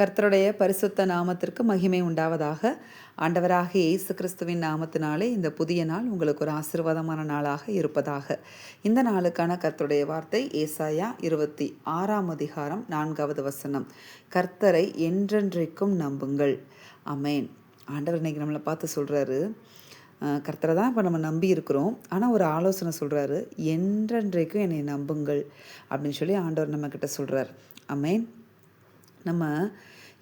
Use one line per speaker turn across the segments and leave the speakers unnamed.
கர்த்தருடைய பரிசுத்த நாமத்திற்கு மகிமை உண்டாவதாக. ஆண்டவராக இயேசு கிறிஸ்துவின் நாமத்தினாலே இந்த புதிய நாள் உங்களுக்கு ஒரு ஆசீர்வாதமான நாளாக இருப்பதாக. இந்த நாளுக்கான கர்த்தருடைய வார்த்தை ஏசாயா இருபத்தி ஆறாம் அதிகாரம் நான்காவது வசனம். கர்த்தரை என்றென்றைக்கும் நம்புங்கள். அமேன் ஆண்டவர் இன்னைக்கு நம்மளை பார்த்து சொல்கிறாரு கர்த்தரை தான் இப்போ நம்ம நம்பி இருக்கிறோம். ஆனால் ஒரு ஆலோசனை சொல்கிறாரு என்றென்றைக்கும் என்னை நம்புங்கள் அப்படின்னு சொல்லி ஆண்டவர் நம்மக்கிட்ட சொல்கிறார் அமேன் நம்ம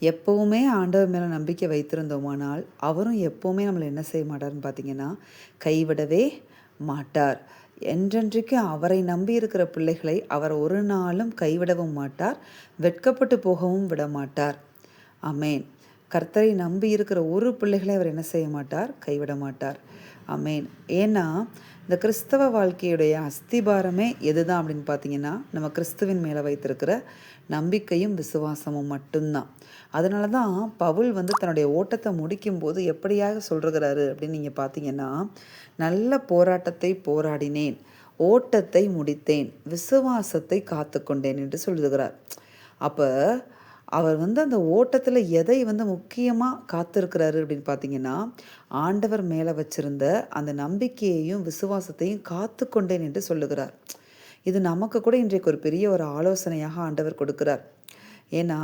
எப்போவுமே ஆண்டவர் மேலே நம்பிக்கை வைத்திருந்தோமானால் அவரும் எப்போவுமே நம்மளை என்ன செய்ய மாட்டார்னு பார்த்தீங்கன்னா கைவிடவே மாட்டார். என்றென்றைக்கு அவரை நம்பி இருக்கிற பிள்ளைகளை அவர் ஒரு நாளும் கைவிடவும் மாட்டார் வெட்கப்பட்டு போகவும் விட மாட்டார் அமேன் கர்த்தரை நம்பி இருக்கிற ஒரு பிள்ளைகளை அவர் என்ன செய்ய மாட்டார்? கைவிட மாட்டார். அமேன் ஏன்னா இந்த கிறிஸ்தவ வாழ்க்கையுடைய அஸ்திபாரமே எதுதான் அப்படின்னு பார்த்தீங்கன்னா நம்ம கிறிஸ்துவின் மேலே வைத்திருக்கிற நம்பிக்கையும் விசுவாசமும் மட்டும்தான். அதனால தான் பவுல் வந்து தன்னுடைய ஓட்டத்தை முடிக்கும்போது எப்படியாக சொல்கிறாரு அப்படின்னு நீங்கள் பார்த்தீங்கன்னா நல்ல போராட்டத்தை போராடினேன் ஓட்டத்தை முடித்தேன் விசுவாசத்தை காத்து கொண்டேன் என்று சொல்லுகிறார். அப்போ அவர் வந்து அந்த ஓட்டத்தில் எதை வந்து முக்கியமாக காத்திருக்கிறாரு அப்படின்னு பார்த்தீங்கன்னா ஆண்டவர் மேலே வச்சிருந்த அந்த நம்பிக்கையையும் விசுவாசத்தையும் காத்து கொண்டேன் என்று சொல்லுகிறார். இது நமக்கு கூட இன்றைக்கு ஒரு பெரிய ஒரு ஆலோசனையாக ஆண்டவர் கொடுக்கிறார். ஏன்னா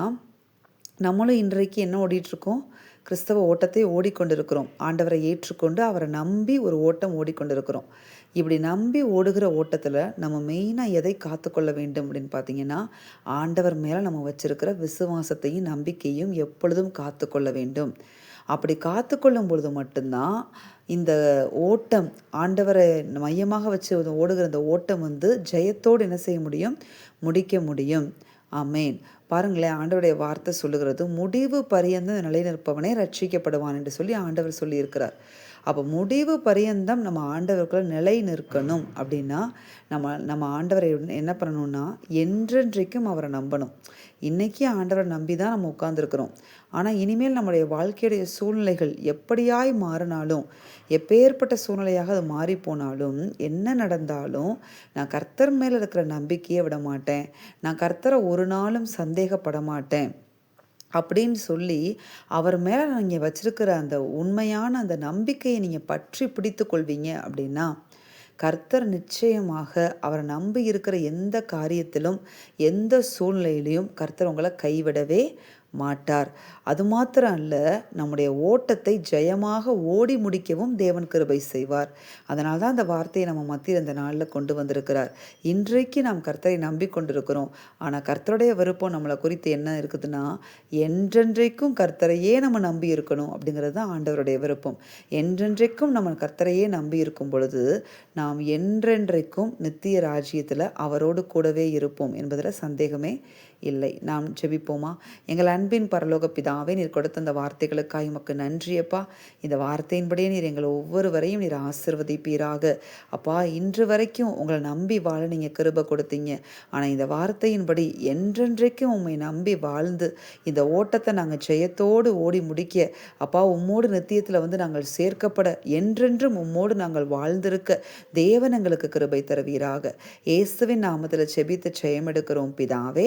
நம்மளும் இன்றைக்கு என்ன ஓடிட்டுருக்கோம் கிறிஸ்தவ ஓட்டத்தை ஓடிக்கொண்டிருக்கிறோம். ஆண்டவரை ஏற்றுக்கொண்டு அவரை நம்பி ஒரு ஓட்டம் ஓடிக்கொண்டிருக்கிறோம். இப்படி நம்பி ஓடுகிற ஓட்டத்தில் நம்ம மெயினாக எதை காத்துக்கொள்ள வேண்டும் அப்படின்னு பார்த்தீங்கன்னா ஆண்டவர் மேலே நம்ம வச்சிருக்கிற விசுவாசத்தையும் நம்பிக்கையும் எப்பொழுதும் காத்துக்கொள்ள வேண்டும். அப்படி காத்துக்கொள்ளும் பொழுது மட்டும்தான் இந்த ஓட்டம் ஆண்டவரை மையமாக வச்சு ஓடுகிற அந்த ஓட்டம் வந்து ஜெயத்தோடு என்ன செய்ய முடியும்? முடிக்க முடியும். ஆமேன். பாருங்களேன் ஆண்டவருடைய வார்த்தை சொல்லுகிறது முடிவு பரியந்த நிலைநிற்பவனே ரட்சிக்கப்படுவான் என்று சொல்லி ஆண்டவர் சொல்லியிருக்கிறார். அப்போ முடிவு பரியந்தம் நம்ம ஆண்டவருக்குள்ள நிலை நிற்கணும் அப்படின்னா நம்ம நம்ம ஆண்டவரை என்ன பண்ணணும்னா என்றென்றைக்கும் அவரை நம்பணும். இன்றைக்கி ஆண்டவரை நம்பி தான் நம்ம உட்காந்துருக்குறோம் ஆனால் இனிமேல் நம்முடைய வாழ்க்கையுடைய சூழ்நிலைகள் எப்படியாய் மாறினாலும் எப்பேற்பட்ட சூழ்நிலையாக அது மாறி போனாலும் என்ன நடந்தாலும் நான் கர்த்தர் மேலே இருக்கிற நம்பிக்கையை விட மாட்டேன். நான் கர்த்தரை ஒரு நாளும் சந்தேகப்பட மாட்டேன் அப்படின்னு சொல்லி அவர் மேலே நீங்கள் வச்சிருக்கிற அந்த உண்மையான அந்த நம்பிக்கையை நீங்கள் பற்றி பிடித்து கொள்வீங்க அப்படின்னா கர்த்தர் நிச்சயமாக அவரை நம்பி இருக்கிற எந்த காரியத்திலும் எந்த சூழ்நிலையிலையும் கர்த்தர் உங்களை கைவிடவே மாட்டார். அது மாத்திரம் அல்ல நம்முடைய ஓட்டத்தை ஜெயமாக ஓடி முடிக்கவும் தேவன் கிருபை செய்வார். அதனால் தான் அந்த வார்த்தையை நம்ம மத்தியில் இந்த நாளில் கொண்டு வந்திருக்கிறார். இன்றைக்கு நாம் கர்த்தரை நம்பி கொண்டிருக்கிறோம் ஆனால் கர்த்தருடைய விருப்பம் நம்மளை குறித்து என்ன இருக்குதுன்னா என்றென்றைக்கும் கர்த்தரையே நம்ம நம்பி இருக்கணும் அப்படிங்கிறது தான் ஆண்டவருடைய விருப்பம். என்றென்றைக்கும் நம்ம கர்த்தரையே நம்பி இருக்கும் பொழுது நாம் என்றென்றைக்கும் நித்திய ராஜ்யத்தில் அவரோடு கூடவே இருப்போம் என்பதில் சந்தேகமே இல்லை. நாம் ஜெபிப்போமா? எங்கள் அன்பின் பரலோக பிதாவே நீர் கொடுத்த அந்த வார்த்தைகளுக்காக உமக்கு நன்றியப்பா. இந்த வார்த்தையின்படியே நீர் எங்களை ஒவ்வொருவரையும் நீர் ஆசிர்வதிப்பீராக. அப்பா இன்று வரைக்கும் உங்களை நம்பி வாழ நீங்கள் கிருப கொடுத்தீங்க. ஆனால் இந்த வார்த்தையின்படி என்றென்றைக்கும் உண்மை நம்பி வாழ்ந்து இந்த ஓட்டத்தை நாங்கள் ஜெயத்தோடு ஓடி முடிக்க அப்பா உம்மோடு நித்தியத்தில் வந்து நாங்கள் சேர்க்கப்பட என்றென்றும் உம்மோடு நாங்கள் வாழ்ந்திருக்க தேவன் எங்களுக்கு கிருபை தருவீராக. இயேசுவின் நாமத்தில் செபித்து ஜெயம் எடுக்கிறோம் பிதாவே.